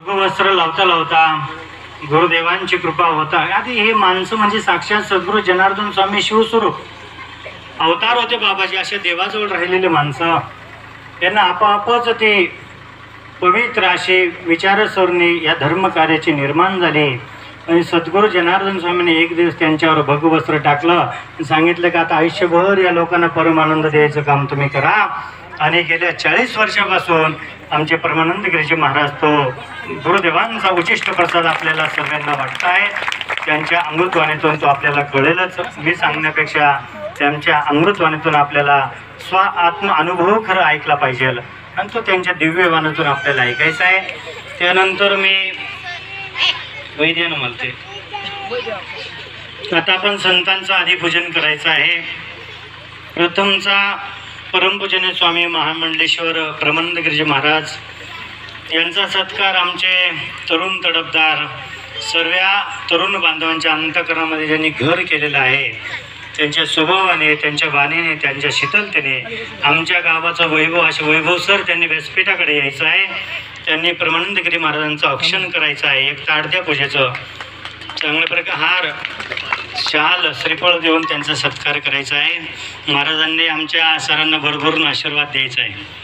वस्त्र लावता लावता गुरुदेवांची कृपा होता. आधी हे माणसं म्हणजे साक्षात सद्गुरु जनार्दन स्वामी शिवस्वरूप. अवतार होते बाबाजी असे देवाजवळ राहिलेले माणसं. त्यांना आपोआपच ते पवित्र असे विचारसरणी या धर्मकार्याची निर्माण झाली. आणि सद्गुरू जनार्दन स्वामीने एक दिवस त्यांच्यावर भगवस्त्र टाकलं आणि सांगितलं की आता आयुष्यभर या लोकांना परमानंद द्यायचं काम तुम्ही करा. आणि गेल्या चाळीस वर्षापासून आमचे परमानंद गिरीजी महाराज तो गुरुदेवांचा उचिष्ट प्रसाद आपल्याला सगळ्यांना वाटत आहे. त्यांच्या अमृतवाणीतून तो आपल्याला कळेलच. मी सांगण्यापेक्षा त्यांच्या अमृतवाणीतून आपल्याला स्व आत्म अनुभव खरं ऐकला पाहिजे. आणि तो त्यांच्या दिव्यवाणीतून आपल्याला ऐकायचा आहे. त्यानंतर मी वैद्यानं म्हणते आता आपण संतांचं आधिपूजन करायचं आहे. प्रथमचा परमपूजनीय स्वामी महामंडलेश्वर प्रमंदगिरीजी महाराज यांचा सत्कार आमचे तरुण तडफदार सर्व तरुण बांधवांच्या अंतकरणामध्ये ज्यांनी घर केलेलं आहे त्यांच्या स्वभावाने त्यांच्या वाणीने त्यांच्या शीतलतेने आमच्या गावाचं वैभव असे वैभव सर त्यांनी व्यासपीठाकडे यायचं आहे. त्यांनी प्रमानंदगिरी महाराजांचं औक्षण करायचं आहे. एक ताडत्या पूजेचं. चांगल्या प्रकार हार. शाल श्रीफळ देऊन त्यांचा सत्कार करायचा आहे. महाराजांनी आमच्या सरांना भरभरून आशीर्वाद द्यायचा आहे.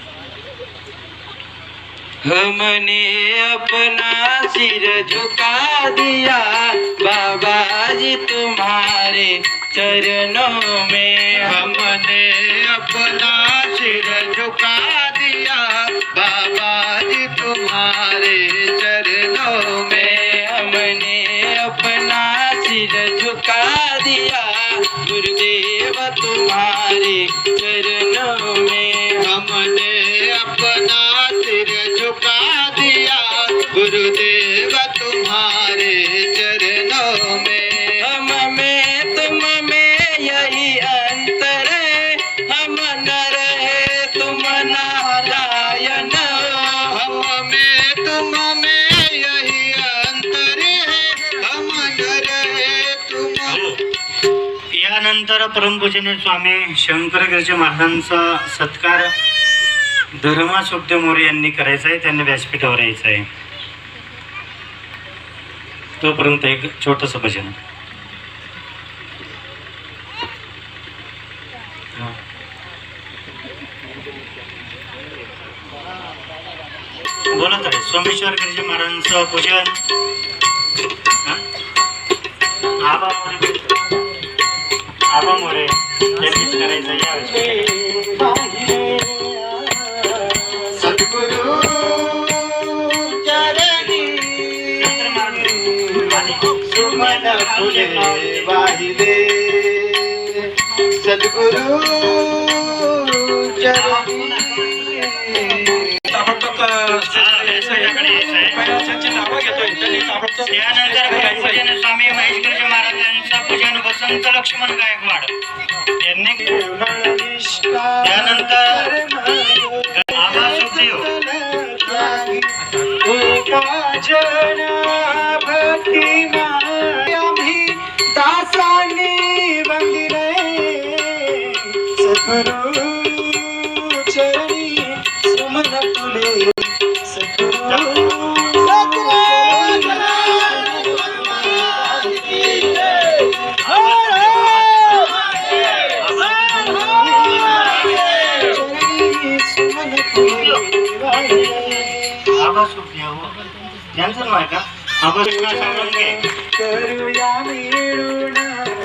हमने अपना सिर झुका दिया. बाबा जी तुम्हारे चरणों में. हमने अपना सिर झुका दिया. बाबा जी तुम्हारे चरण गुरुदेव तुम्हारे यानंतर परमपूजने स्वामी शंकरगिरीजी महाराजांचा सत्कार धर्मा सुखदेव मोरे यांनी करायचा आहे त्यांनी व्यासपीठावर यायचं आहे. तोपर्यंत एक छोटस भजन. बोलत आहे सोमेश्वर गिरीजी महाराजांचं पूजन. हा? आबा आबा मोरे यांनीच करायचं या सद्गुरु चरणी सुमन फुले वाहिले सद्गुरु चरणी त्यानंतर पूजन स्वामी महेश महाराजांचा पूजन वसंत लक्ष्मण गायकवाड यांनी त्यानंतर आभा सुखदेव दासानी वंदिरे सद्गुरु आहे का आबा कृष्णा सावंगे करूया मिळून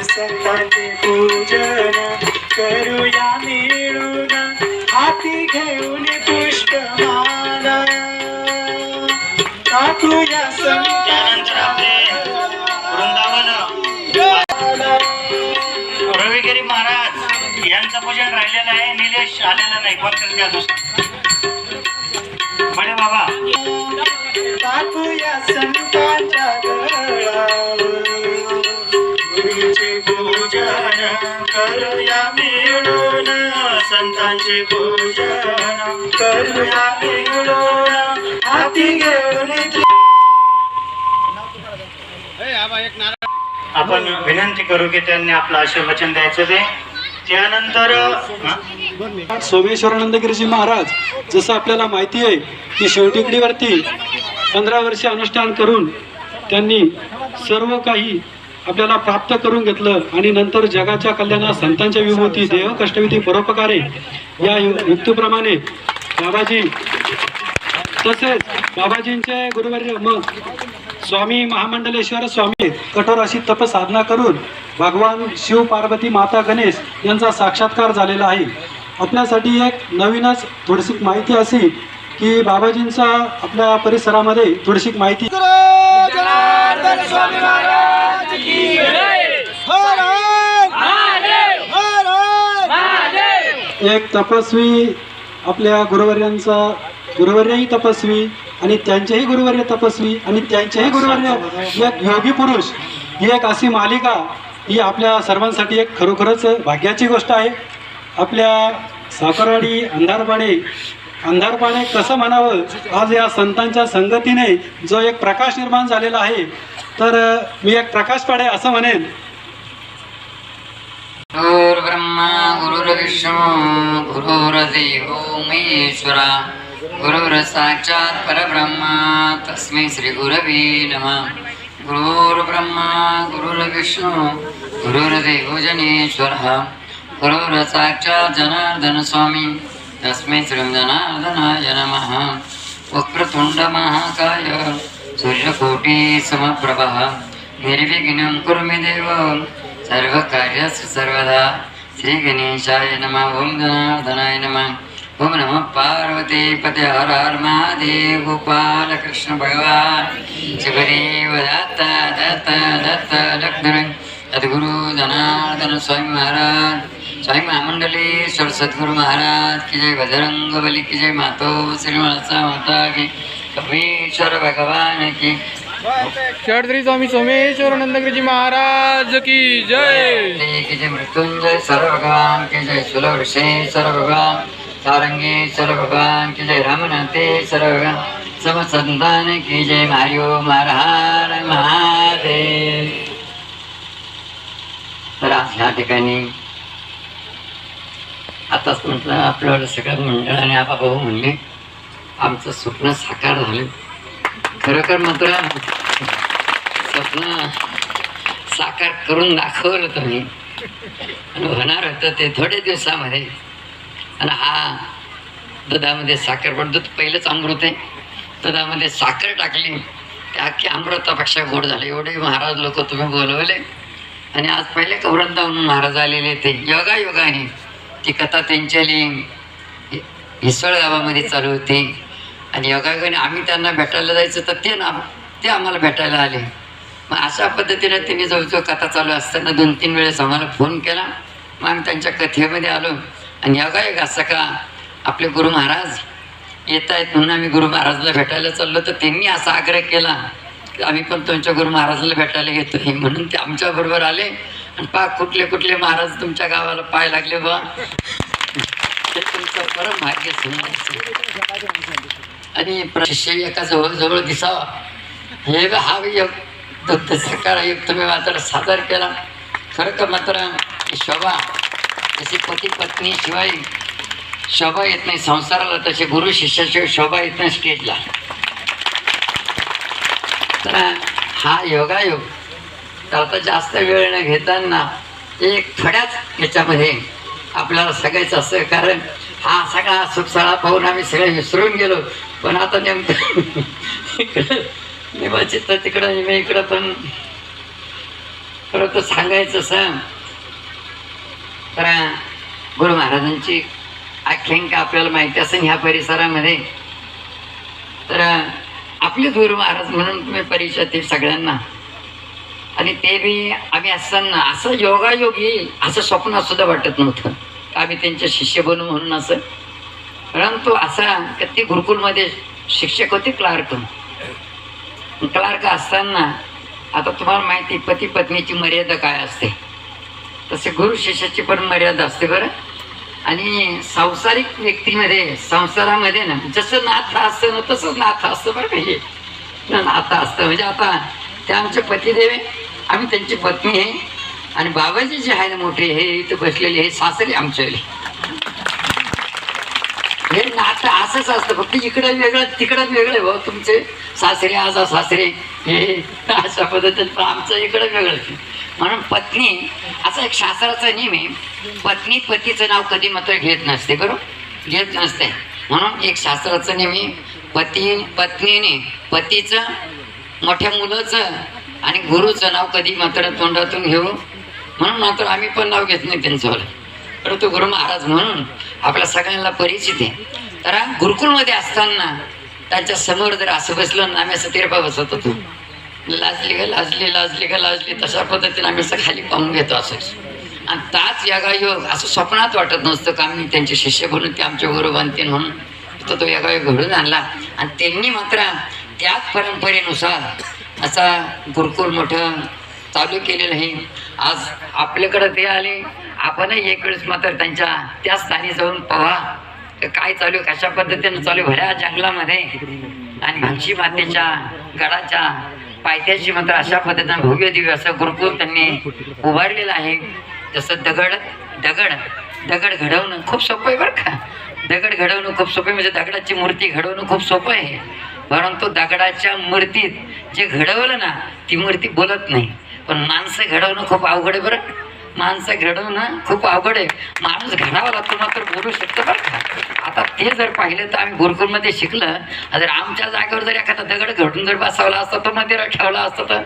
संतांचे पूजन. करूया मिळून हाती घेऊन पुष्पमाला. टाकूया त्यानंतर आपले वृंदावन. रविगिरी महाराज यांचं पूजन राहिलेलं आहे निलेश आलेलं नाही कोणतरी त्या दुसरं बडे बाबा. टाकूया संतांच्या गळावर गुरुचे पूजन करूया मिळून संतांचे पूजन करूया मिळून. हाती घेऊन आपण विनंती करू की त्यांनी आपलं आशीर्वचन द्यायचं ते. त्यानंतर? सोमेश्वरानंद गिरीजी महाराज जसं आपल्याला माहिती आहे की शिवटेकडीवरती पंधरा वर्षे अनुष्ठान करून त्यांनी सर्व काही आपल्याला प्राप्त करून घेतलं आणि नंतर जगाच्या कल्याणात संतांच्या विभूती देह कष्टविधी परोपकारे या यु- युक्तीप्रमाणे बाबाजी तसेच बाबाजींचे गुरुवारी मग स्वामी महामंडलेश्वर स्वामी कठोर अशी तपसाधना करून भगवान शिव पार्वती माता गणेश यांचा साक्षात्कार झालेला आहे. आपल्यासाठी एक नवीनच थोडीशी माहिती अशी की बाबाजींचा आपल्या परिसरामध्ये थोडीशी माहिती जनार्दन स्वामी महाराज की हर हर! हर हर! एक तपस्वी आपल्या गुरुवर्यांचा गुरुवर्यही तपस्वी आणि त्यांचेही गुरुवर्य तपस्वी आणि त्यांचेही गुरुवर्य एक योगी पुरुष ही एक अशी मालिका ही आपल्या सर्वांसाठी एक खरोखरच भाग्याची गोष्ट आहे. आपल्या साखरवाडी अंधारपाडे अंधारपणे कसं म्हणावं? आज या संतांच्या संगतीने जो एक प्रकाश निर्माण झालेला आहे तर मी एक प्रकाश पाडे असं म्हणेन. गुरुर्ब्रह्मा गुरुर्विष्णू गुरुर्देव महेश्वरा गुरुर्साक्षात् परब्रह्मा तस्मै श्रीगुरवे नमः. गुरुर्ब्रह्मा गुरुर्विष्णू गुरुर्देवो जनेश्वरः गुरुर्साक्षात् जनार्दन स्वामी. तस्मै शृञ्जनार्दनाय नमः वक्रतुण्डमहाकाय समप्रभः निर्विघ्नं कुरु मे देव। सर्वकार्यस्य सर्वदा। श्रीगणेशाय नमः ॐ जनार्दनाय नमः। ॐ नमः पार्वती पते हर हर महादेव गोपाल कृष्ण शिवदेव दत्त दत्त दत्त लक्ष्मण। सद्गुरु जनार्दन स्वामी महाराज स्वामी महामंडलेश्वर सद्गुरु महाराज की जय बजरंग बली की जय मातो श्री माता माता की। कपीश्वर भगवान की। षडश्री स्वामी सोमेश्वर नंदगिरीजी महाराज की जय। की जय मृत्युंजय सर भगवान की जय सुलभषे सर भगवान। सारंगी सर भगवान की जय रामनाथे सर भगवान। सब संतान की जय मारियो महाराज महादेव। तर आज ह्या ठिकाणी आताच म्हटलं आपल्याला सगळ्या मंडळाने आपा भाऊ म्हणले आमचं स्वप्न साकार झालं. खरोखर मात्र स्वप्न साकार करून दाखवलं तुम्ही. आणि होणार होतं ते थोडे दिवसामध्ये. आणि हा दुधामध्ये साखर पण दूध पहिलंच अमृत आहे. दुधामध्ये साखर टाकली. त्या अख्खी अमृतापेक्षा गोड झाले. एवढे महाराज लोक तुम्ही बोलवले. आणि आज पहिले कवरंदावरून महाराज आलेले ते योगायोगाने. ती कथा त्यांच्याली हिसळ गावामध्ये चालू होती. आणि योगायोगाने आम्ही त्यांना भेटायला जायचं तर ते ना ते आम्हाला भेटायला आले. मग अशा पद्धतीने त्यांनी जवळजवळ कथा चालू असताना दोन तीन वेळेस आम्हाला फोन केला. मग आम्ही त्यांच्या कथेमध्ये आलो. आणि योगायोग असं का आपले गुरु महाराज येत आहेत म्हणून आम्ही गुरु महाराजला भेटायला चाललो तर त्यांनी असा आग्रह केला की आम्ही पण तुमच्या गुरु महाराजला भेटायला घेतोय म्हणून ते आमच्याबरोबर आले. पा कुठले कुठले महाराज तुमच्या गावाला पाय लागले बा. ते तुमचं परम भाग्य समजायचं आणि प्र- शिष्य एका जवळजवळ दिसावा. हे हा योग दत्त सरकार योग तुम्ही मात्र सादर केला. खरं का मात्र शोभा जशी पती पत्नी शिवाय शोभा येत नाही संसाराला. तसे गुरु शिष्याशिवाय शोभा येत नाही स्टेजला. तर हा योगायोग तर आता जास्त वेळ न घेताना एक थोड्याच याच्यामध्ये आपल्याला सगळ्याचं असं कारण हा सगळा सुखसळा पाहून आम्ही सगळे विसरून गेलो. पण आता नेमकं इकडं तिकडं निमे इकडं पण खरं तर सांगायचं सांग. तर गुरु महाराजांची आख्यांका आपल्याला माहिती असेल ह्या परिसरामध्ये. तर आपले गुरु महाराज म्हणून तुम्ही परिचय सगळ्यांना. आणि ते बी आम्ही असताना असं योगायोग येईल असं स्वप्न सुद्धा वाटत नव्हतं. आम्ही त्यांचे शिष्य बनू म्हणून असं. परंतु असा की ते गुरुकुलमध्ये शिक्षक होते क्लार्क. क्लार्क असताना आता तुम्हाला माहिती पती पत्नीची मर्यादा काय असते? तसे गुरु शिष्याची पण मर्यादा असते बरं. आणि संसारिक व्यक्तीमध्ये संसारामध्ये ना जसं नाथ असतं ना तसंच नाथ असतं बरं का ना नाथ असतं. म्हणजे आता ते आमचे पतिदेव आम्ही त्यांची पत्नी आहे. आणि बाबाजी जे आहे ना मोठे हे इथं बसलेले हे सासरे आमचे. हे नातं असंच असतं. फक्त इकडे वेगळं तिकडं वेगळं भाऊ हो तुमचे. सासरे आजा सासरे. हे अशा पद्धतीने आमचं इकडं वेगळं म्हणून पत्नी असा एक शास्त्राचा नियम आहे. पत्नी पतीचं नाव कधी मात्र घेत नसते बरोबर? घेत नसते. म्हणून एक शास्त्राचं नेहमी पती पत्नीने पतीचं मोठ्या मुलाचं आणि गुरुचं नाव कधी मात्र तोंडातून घेऊ? म्हणून मात्र आम्ही पण नाव घेत नाही त्यांचंवालं परंतु गुरु महाराज म्हणून आपल्या सगळ्यांना परिचित आहे. तर गुरुकुलमध्ये असताना त्यांच्यासमोर जर असं बसलं ना आम्ही असं तिरपा बसत होतो लाजली ग लाजली लाजली ग लाजली. तशा पद्धतीने आम्ही असं खाली पाहून घेतो असं. आणि त्याच योगायोग असं स्वप्नात वाटत नसतं का आम्ही त्यांचे शिष्य बनून ते आमचे गुरु बनतील म्हणून. तो तो योगायोग घडून आणला. आणि त्यांनी मात्र त्याच परंपरेनुसार असा गुरुकुल मोठं चालू केलेलं आहे. आज आपल्याकडं ते आले. आपणही एक वेळेस मात्र त्यांच्या त्या स्थानी जाऊन पहा काय चालू आहे, कशा पद्धतीनं चालू भऱ्या जंगलामध्ये आणि भांगशी मातेच्या गडाच्या पायथ्याशी मात्र अशा पद्धतीनं भव्य दिव्य असं गुरुकुल त्यांनी उभारलेलं आहे. जसं दगड दगड दगड घडवणं खूप सोपं आहे बरं का. दगड घडवणं खूप सोपं आहे. म्हणजे दगडाची मूर्ती घडवणं खूप सोपं आहे. परंतु दगडाच्या मूर्तीत जे घडवलं ना ती मूर्ती बोलत नाही. पण माणसं घडवणं खूप अवघड आहे बरं. माणसं घडवणं खूप अवघड आहे. माणूस घडावा लागतो मात्र बोलू शकतो बरं का? आता ते जर पाहिलं तर आम्ही गुरुकुलमध्ये शिकलं. जर आमच्या जागेवर जर एखादा दगड घडून जर बसवला असता तो मंदिरात ठेवला असता तर?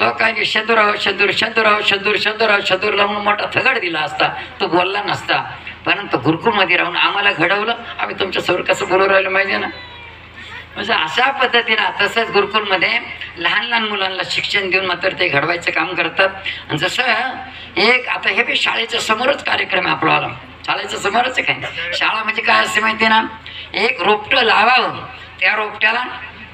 लोकांनी शंदूराव शंदूर शंदूराव शंदूर शंदूराव शंदूर लावून मोठा थगड दिला असता. तो बोलला नसता. परंतु गुरुकुलमध्ये राहून आम्हाला घडवलं. आम्ही तुमच्यासमोर कसं बोलू राहिलं पाहिजे ना? म्हणजे अशा पद्धतीनं तसंच गुरुकुलमध्ये लहान लहान मुलांना शिक्षण देऊन मात्र ते घडवायचं काम करतात. आणि जसं एक आता हे बी शाळेच्या समोरच कार्यक्रम आहे आपल्याला शाळेच्या समोरच आहे काय शाळा म्हणजे काय असते माहिती आहे ना? एक रोपटं लावावं. त्या रोपट्याला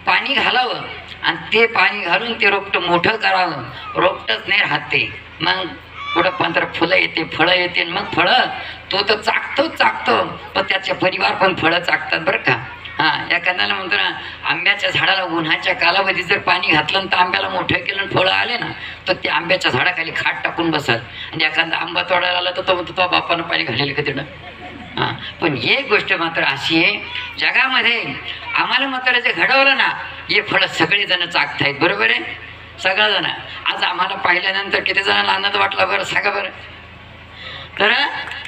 पाणी घालावं. आणि ते पाणी घालून ते रोपटं मोठं करावं. रोपटंच नाही राहते मग पुढं पंधरा फुलं येते फळं येते. आणि मग फळं तो तर चाकतोच चाकतो. पण त्याचे परिवार पण फळं चाकतात बरं का? हां एखाद्याला म्हणतो ना आंब्याच्या झाडाला उन्हाच्या कालावधी जर पाणी घातलं तर आंब्याला मोठं केलं आणि फळं आले ना तर ते आंब्याच्या झाडाखाली खाट टाकून बसत आणि एखादा आंबा तोडायला आला तर तो म्हणतो तो बापानं पाणी घालेलं का तिथं? हां पण एक गोष्ट मात्र अशी आहे जगामध्ये आम्हाला मात्र जे घडवलं ना हे फळं सगळेजण चाकतायत बरोबर आहे? सगळेजण. आज आम्हाला पाहिल्यानंतर किती जणांना आनंद वाटला बरं सांगा बरं. तर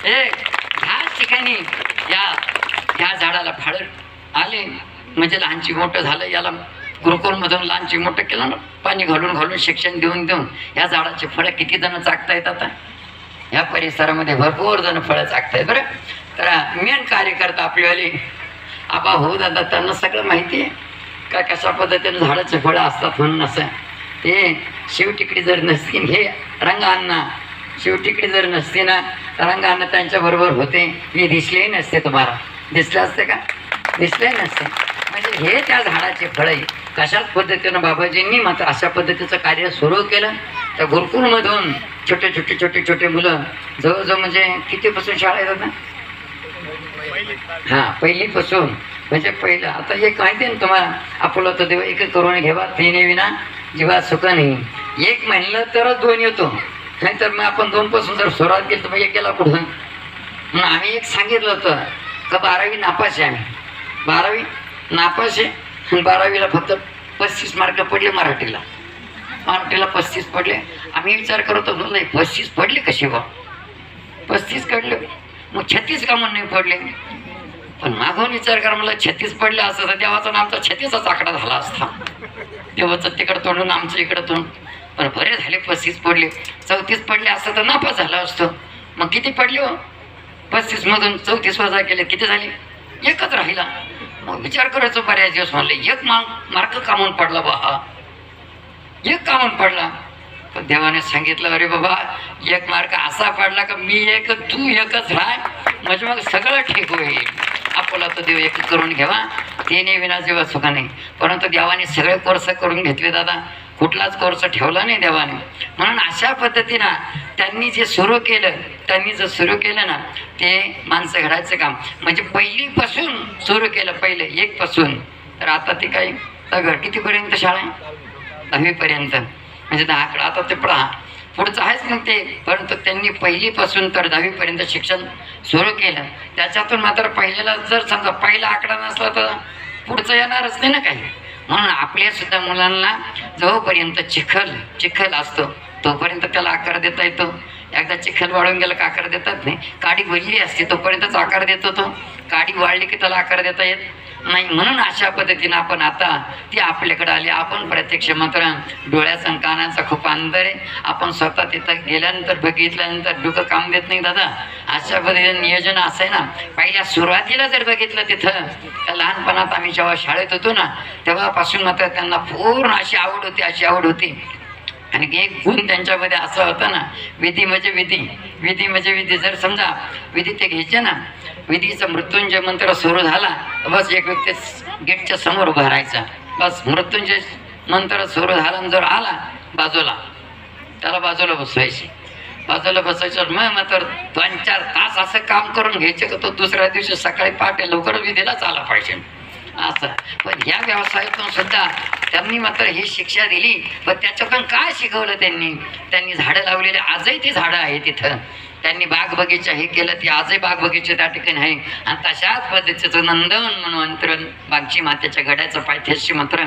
हे ह्याच ठिकाणी या ह्या झाडाला फळ आले. म्हणजे लहानची मोठं झालं याला गुरुकुलमधून लहानची मोठं केलं ना पाणी घालून घालून शिक्षण देऊन देऊन या झाडाची फळं किती जण चाकतायत आता? या परिसरामध्ये भरपूर जण फळं चाकतायत बरं. तर मेन कार्यकर्ता आपल्यावाली आबा हो दादा त्यांना सगळं माहिती आहे. का कशा पद्धतीने झाडाचे फळं असतात म्हणून असं. ते शिवटिकडी जर नसतील हे रंगांना शिवटिकडी जर नसते ना तर रंगांना त्यांच्याबरोबर होते. मी दिसलेही नसते तुम्हाला. दिसले असते का? दिसले नसते. म्हणजे हे त्या झाडाचे फळ आहे कशाच पद्धतीनं बाबाजींनी मात्र अशा पद्धतीचं कार्य सुरू केलं? तर गुरुकुलमधून छोटे छोटे छोटे छोटे मुलं जवळजवळ म्हणजे कितीपासून शाळा येतात ना? हा पहिलीपासून. म्हणजे पहिलं. आता एक माहिती आहे ना तुम्हाला? आपलं तर देव एक करून घेवा तिने विना जीवा सुख नाही एक म्हणलं तरच दोन येतो. नाहीतर मग आपण दोन पासून जर सुरुवात केली तर मग एकेला कुठं? म्हणून आम्ही एक सांगितलं होतं. का बारावी नापास आहे आम्ही. बारावी नापास आहे. आणि बारावीला फक्त पस्तीस मार्क पडले मराठीला. मराठीला पस्तीस पडले. आम्ही विचार करत होतो नाही पस्तीस पडले कसे बा? पस्तीस काढले. मग छत्तीस का म्हणून नाही पडले? पण मागून विचार करा मला छत्तीस पडले असं तर देवाचा आमचा छत्तीसच आकडा झाला असता. देवाचं तिकडं तोंडून आमचं इकडं तोंड. पण बरे झाले पस्तीस पडले. चौतीस पडले असतं तर नापास झालं असतं. मग किती पडले हो? पस्तीस मधून चौतीस वजा केले किती झाले? एकच राहिला. मग विचार करायचो बऱ्याच दिवस म्हणले एक मार्क मार्क कामून पडला बा हा. एक कामून पडला. पण देवाने सांगितलं अरे बाबा एक मार्क असा पडला का मी एक तू एकच राह. म्हणजे मग सगळं ठीक होईल. आपला तो देव एक करून घ्यावा तेने विना जेव्हा सुखा नाही. परंतु देवाने सगळे कोर्स करून घेतले दादा. कुठलाच कोर्स ठेवला नाही देवाने. म्हणून अशा पद्धतीनं त्यांनी जे सुरू केलं त्यांनी जर सुरू केलं ना ते माणसं घडायचं काम. म्हणजे पहिलीपासून सुरू केलं पहिलं एकपासून. तर आता ते काही तर कितीपर्यंत शाळा आहे? दहावीपर्यंत. म्हणजे दहा आकडा आता ते पडा पुढचं आहेच मग ते. परंतु त्यांनी पहिलीपासून तर दहावीपर्यंत शिक्षण सुरू केलं. त्याच्यातून मात्र पहिल्याला जर समजा पहिला आकडा नसला तर पुढचं येणारच नाही ना काही. म्हणून आपल्या सुद्धा मुलांना जोपर्यंत चिखल चिखल असतो तोपर्यंत त्याला आकार देता येतो. एकदा चिखल वाळून गेलं का आकार देतात नाही. काडी भरली असते तोपर्यंतच आकार देतो तो काडी वाढली की त्याला आकार देता येत नाही. म्हणून अशा पद्धतीनं आपण आता ती आपल्याकडे आली. आपण प्रत्यक्ष मात्र डोळ्याचा आणि कानाचा खूप अंतर आहे. आपण स्वतः तिथं गेल्यानंतर बघितल्यानंतर डोकं काम देत नाही दादा. अशा पद्धतीने नियोजन असं आहे ना. पहिल्या सुरुवातीला जर बघितलं तिथं त्या लहानपणात आम्ही जेव्हा शाळेत होतो ना तेव्हापासून मात्र त्यांना पूर्ण अशी आवड होती अशी आवड होती. आणि एक गुण त्यांच्यामध्ये असं होतं ना विधी म्हणजे विधी विधी म्हणजे विधी. जर समजा विधी ते घ्यायचे ना विधीचा मृत्युंजय मंत्र सुरू झाला बस एक व्यक्ती गेटच्या समोर उभा राहायचा. बस मृत्युंजय मंत्र सुरू झाला जर आला बाजूला त्याला बाजूला बसवायची. बाजूला बसायचं मग मात्र दोन चार तास असं काम करून घ्यायचं का तो दुसऱ्या दिवशी सकाळी पहाटे लवकर विधीलाच आला पाहिजे. असं. पण ह्या व्यवसायातून सुद्धा त्यांनी मात्र ही शिक्षा दिली. पण त्याच्यातून काय शिकवलं त्यांनी? त्यांनी झाडं लावलेली आजही ती झाडं आहे तिथं त्यांनी बाग बगीचा हे केलं ते आजही बाग बगीचा त्या ठिकाणी आहे. आणि तशाच पद्धतीचं नंदन म्हणून अंतरण बागची मातेच्या गड्याचं पायथ्याशी मात्र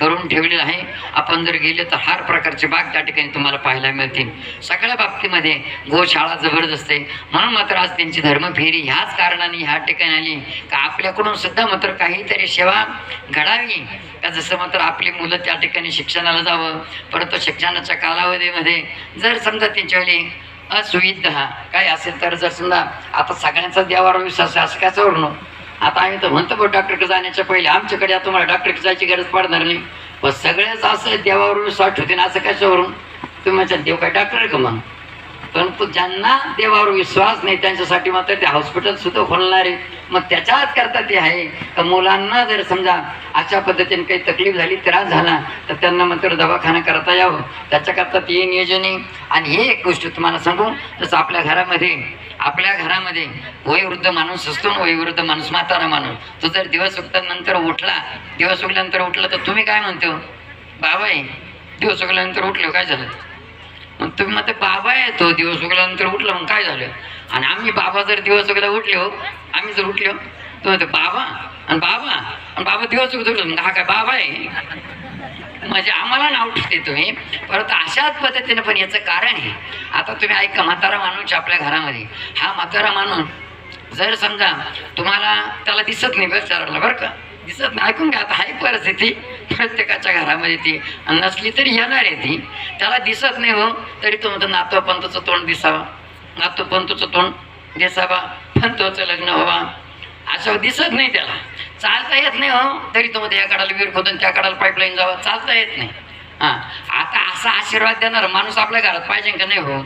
करून ठेवलेलं आहे. आपण जर गेले तर हर प्रकारचे बाग त्या ठिकाणी तुम्हाला पाहायला मिळतील सगळ्या बाबतीमध्ये गोशाळा जबरदस्त आहे. म्हणून मात्र आज त्यांची धर्मफेरी ह्याच कारणाने ह्या ठिकाणी आली. का आपल्याकडून सुद्धा मात्र काहीतरी सेवा घडावी. का जसं मात्र आपली मुलं त्या ठिकाणी शिक्षणाला जावं. परंतु शिक्षणाच्या कालावधीमध्ये जर समजा त्यांच्यावेळी असुविधा. काय असेल तर जर समजा आता सगळ्यांचा देवावर विश्वास आहे असं काय चोरणं आता आम्ही तर म्हणतो बघ डॉक्टरकडे जाण्याच्या पहिले आमच्याकडे आता तुम्हाला डॉक्टरकडे जायची गरज पडणार नाही. पण सगळ्याच असं देवावर विश्वास ठेवते ना असं कशावरून? तुम्ही म्हणता देव काय डॉक्टर आहे का मग? परंतु ज्यांना देवावर विश्वास नाही त्यांच्यासाठी मात्र ते हॉस्पिटल सुद्धा खोलणार. आहे मग त्याच्याच करता ते आहे. तर मुलांना जर समजा अशा पद्धतीने काही तकलीफ झाली त्रास झाला तर त्यांना मात्र दवाखाना करता यावं. त्याच्याकरता ते नियोजन. आहे आणि हे एक गोष्ट तुम्हाला सांगू जसं आपल्या घरामध्ये आपल्या घरामध्ये वयोवृद्ध माणूस असतो ना वयोवृद्ध माणूस म्हातारा माणूस. तो जर दिवस उठल्यानंतर उठला दिवस उठल्यानंतर उठला तर तुम्ही काय म्हणतो? बाबा आहे दिवस उठल्यानंतर उठले हो, काय झालं? मग तुम्ही म्हणते बाबा आहे तो दिवस उगल्यानंतर उठला मग काय झालं? आणि आम्ही बाबा जर दिवस उगला उठले हो आम्ही जर उठलो तो म्हणतो बाबा आणि बाबा आणि बाबा दिवस उगत मग हा काय बाबा आहे? म्हणजे आम्हाला नाव ठेवते तुम्ही. परंतु अशाच पद्धतीने पण याचं कारण आहे. आता तुम्ही ऐका म्हातारा माणूस आपल्या घरामध्ये. हा म्हातारा माणूस जर समजा तुम्हाला त्याला दिसत नाही बेचाराला बरं का? दिसत नाही. ऐकून घ्या आता आहे परिस्थिती. प्रत्येकाच्या घरामध्ये ती नसली तरी येणार आहे ती. त्याला दिसत नाही हो तरी तो म्हणतो नातो पंतचं तोंड दिसावा. नातो पंतचं तोंड दिसावा. पंतोचं लग्न व्हावा. असं दिसत नाही त्याला. चालता येत नाही हो तरी तो म्हणतो या कडाला विहीर खोदून त्या कडाला पाईपलाईन जावा. चालता येत नाही. हां. आता असा आशीर्वाद देणारा माणूस आपल्या घरात पाहिजे का नाही हो?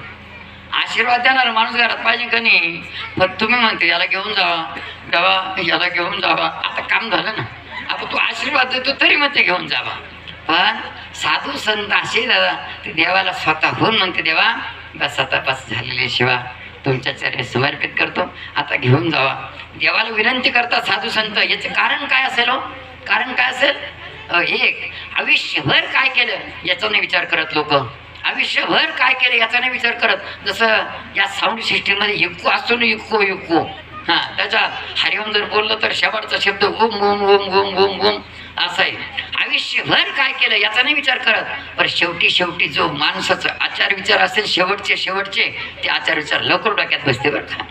आशीर्वाद देणारा माणूस घरात पाहिजे का नाही? पण तुम्ही म्हणते याला घेऊन जावा. जावा याला घेऊन जावा. आता काम झालं ना. तू आशीर्वाद देतो तरी म्हणते घेऊन जावा पण साधू संत असे दादा ते देवाला स्वतःहून म्हणते देवा बस आता बस झालेली शिवा. तुमच्या चरणी समर्पित करतो. आता घेऊन जावा. देवाला विनंती करता साधू संत. याचं कारण काय असेल हो? कारण काय असेल? एक आयुष्यभर काय केलं याचा नाही विचार करत लोक. आयुष्यभर काय केलं याचा नाही विचार करत. जसं या साऊंड सिस्टीममध्ये इक्को असतो ना इक्को हा त्याचा हरिओम जर बोललं तर शेवटचा शब्द ओम ओम ओम ओम ओम ओम असा आहे. आयुष्यभर काय केलं याचा नाही विचार करत पण शेवटी शेवटी जो माणसाचा आचार विचार असेल शेवटचे शेवटचे ते आचार विचार लवकर डोक्यात बसते बरं का.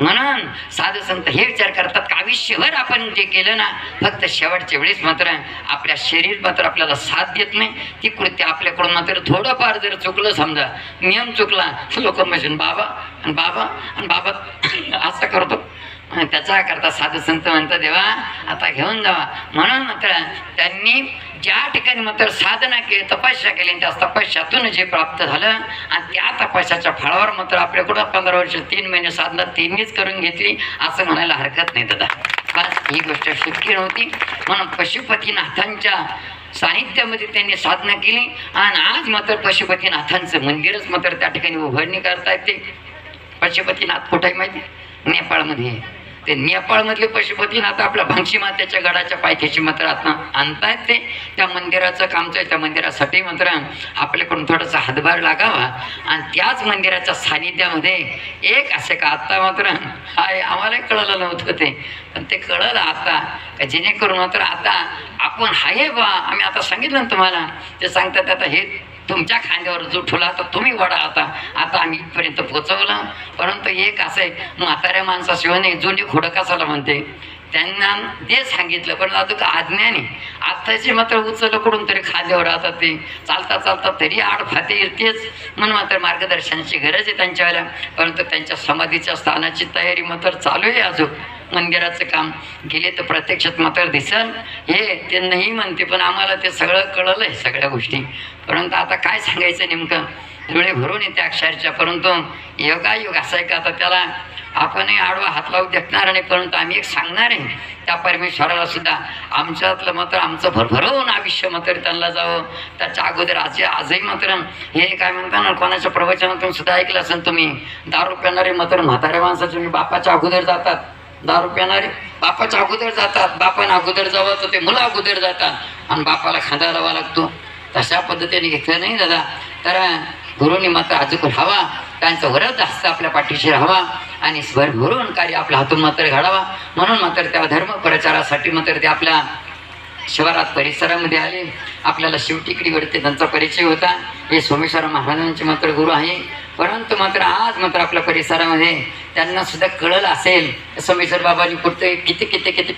म्हणून साधू संत हे विचार करतात का आयुष्यभर आपण जे केलं ना फक्त शेवटच्या वेळेस मात्र आपल्या शरीर मात्र आपल्याला साथ देत नाही ती कृत्य आपल्याकडून मात्र थोडंफार जर चुकलं समजा नियम चुकला लोक म्हणजे बाबा आणि बाबा आणि बाबा असं करतो. आणि त्याचा करता साधू संत म्हणतात देवा आता घेऊन जावा. म्हणून मात्र त्यांनी ज्या ठिकाणी मात्र साधना केली तपस्या केली आणि त्या तपस्यातून जे प्राप्त झालं आणि त्या तपस्याच्या फळावर मात्र आपल्याकडं पंधरा वर्ष तीन महिने साधना तिन्हीच करून घेतली असं म्हणायला हरकत नाही दादा. बस ही गोष्ट शक्य नव्हती. म्हणून पशुपतीनाथांच्या साहित्यामध्ये त्यांनी साधना केली आणि आज मात्र पशुपतीनाथांचं मंदिरच मात्र त्या ठिकाणी उभारणी करता येते. पशुपतीनाथ कुठे माहिती? नेपाळमध्ये. ते नेपाळमधले पशुपतीनाथ आता आपल्या भंगशी मात्याच्या गडाच्या पायथ्याशी मात्र आता आणतायत ते. त्या मंदिराचं कामचं आहे. त्या मंदिरासाठी मात्र आपल्याकडून थोडासा हातभार लागावा. आणि त्याच मंदिराच्या सानिध्यामध्ये एक असे का आत्ता मात्र हाय आम्हालाही कळलं नव्हतं ते. पण ते कळलं आता. का जेणेकरून मात्र आता आपण हाय बा आम्ही आता सांगितलं ना तुम्हाला. ते सांगतात आता हे तुमच्या खांद्यावर जो ठुला तर तुम्ही वडा आता. आता इथपर्यंत पोचवलं परंतु एक असं आहे म्हाताऱ्या माणसाशिवाने जुनी खोडं कसाला म्हणते? त्यांना ते सांगितलं पण आता का आज्ञाने आत्ताचे मात्र उचल कुठून तरी खाद्यावर राहतात ते. चालता चालता तरी आड फाते येतेच. म्हणून मात्र मार्गदर्शनाची गरज आहे त्यांच्यावाल्या. परंतु त्यांच्या समाधीच्या स्थानाची तयारी मात्र चालू आहे अजून. मंदिराचं काम. गेले तर प्रत्यक्षात मात्र दिसल हे ते नाही म्हणते पण आम्हाला ते सगळं कळलं आहे सगळ्या गोष्टी. परंतु आता काय सांगायचं नेमकं? डोळे भरून येते अक्षरच्या परंतु योगायोग असं आहे का? आता त्याला आपणही आडवा हात लावू देखणार नाही परंतु आम्ही एक सांगणार आहे. त्या परमेश्वराला सुद्धा आमच्यातलं मात्र आमचं भरभरवून आयुष्य मात्र त्यांना जावं. त्याच्या अगोदर आज आजही मात्र हे काय म्हणता ना कोणाच्या प्रवचनातून सुद्धा ऐकलं असेल तुम्ही? दारू पिणारे मात्र म्हाताऱ्या माणसाचे बापाच्या अगोदर जातात. दारू पिणारे बापाच्या अगोदर जातात. बापाने अगोदर जावं तर ते मुलं अगोदर जातात. आणि बापाला खांदा लावा लागतो. तशा पद्धतीने घेतलं नाही दादा. तर गुरुनी मात्र अजूक राहावा त्यांचं वरच जास्त आपल्या पाठीशी राहावा. आणि स्वर भरून कार्य आपल्या हातून मात्र घडावा. म्हणून मात्र त्या धर्म प्रचारासाठी मात्र ते आपल्या शिवारात परिसरामध्ये आले. आपल्याला शिवटिकडीवरती त्यांचा परिचय होता. हे सोमेश्वर महाराजांचे मात्र गुरु आहे. परंतु मात्र आज मात्र आपल्या परिसरामध्ये त्यांना सुद्धा कळलं असेल. सोमेश्वर बाबांनी पुरते किती किती किती